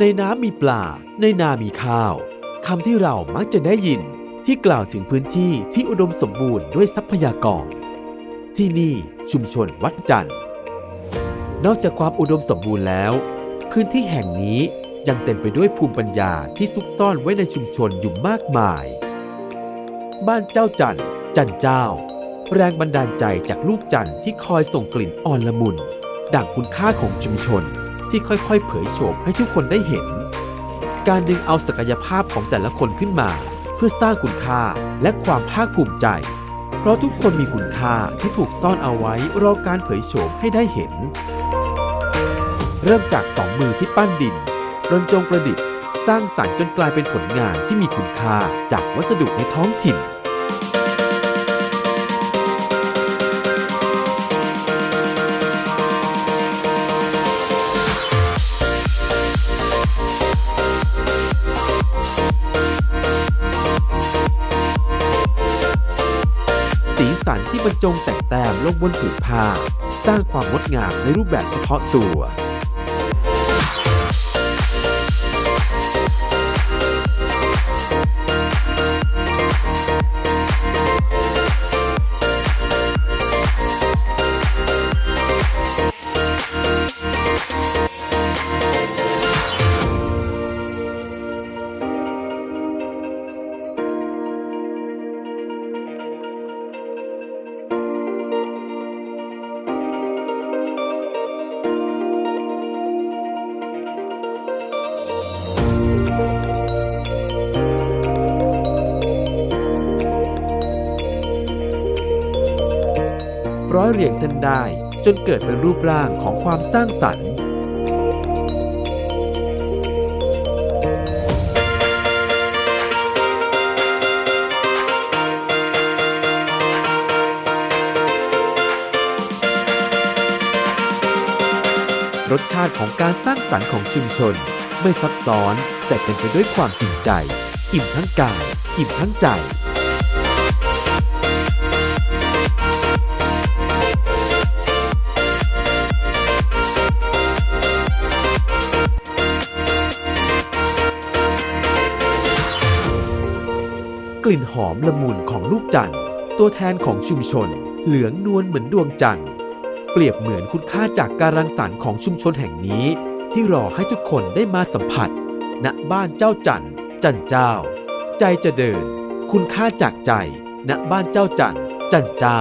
ในน้ำมีปลา ในนามีข้าวคำที่เรามักจะได้ยินที่กล่าวถึงพื้นที่ที่อุดมสมบูรณ์ด้วยทรัพยากร ที่นี่ชุมชนวัดจันทร์ นอกจากความอุดมสมบูรณ์แล้ว พื้นที่แห่งนี้ยังเต็มไปด้วยภูมิปัญญาที่ซุกซ่อนไว้ในชุมชนอยู่มากมาย บ้านเจ้าจันทร์จันเจ้า แรงบันดาลใจจากลูกจันทร์ที่คอยส่งกลิ่นอ่อนละมุน ดั่งคุณค่าของชุมชน ที่ค่อยๆ เผยโฉมให้ทุกคนได้เห็น การดึงเอาศักยภาพของแต่ละคนขึ้นมา เพื่อสร้างคุณค่าและความภาคภูมิใจ เพราะทุกคนมีคุณค่าที่ถูกซ่อนเอาไว้รอการเผยโฉมให้ได้เห็น เริ่มจากสองมือที่ปั้นดินรนจงประดิษฐ์ สร้างสรรค์จนกลายเป็นผลงานที่มีคุณค่าจากวัสดุในท้องถิ่นันที่บรรจงแต่งแต้มลงบนผืนผ้า สร้างความงดงามในรูปแบบเฉพาะตัว ร้อยเรียงเส้นได้ จนเกิดเป็นรูปร่างของความสร้างสรรค์รสชาติของการสร้างสรรค์ของชุมชน ไม่ซับซ้อน แต่เต็มไปด้วยความจริงใจ อิ่มทั้งกาย อิ่มทั้งใจ กลิ่นหอมละมุนของลูกจันทร์ ตัวแทนของชุมชน เหลืองนวลเหมือนดวงจันทร์ เปรียบเหมือนคุณค่าจากการรังสรรค์ของชุมชนแห่งนี้ ที่รอให้ทุกคนได้มาสัมผัส ณบ้านเจ้าจันทร์ จันเจ้า ใจจะเดิน คุณค่าจากใจ ณบ้านเจ้าจันทร์ จันเจ้า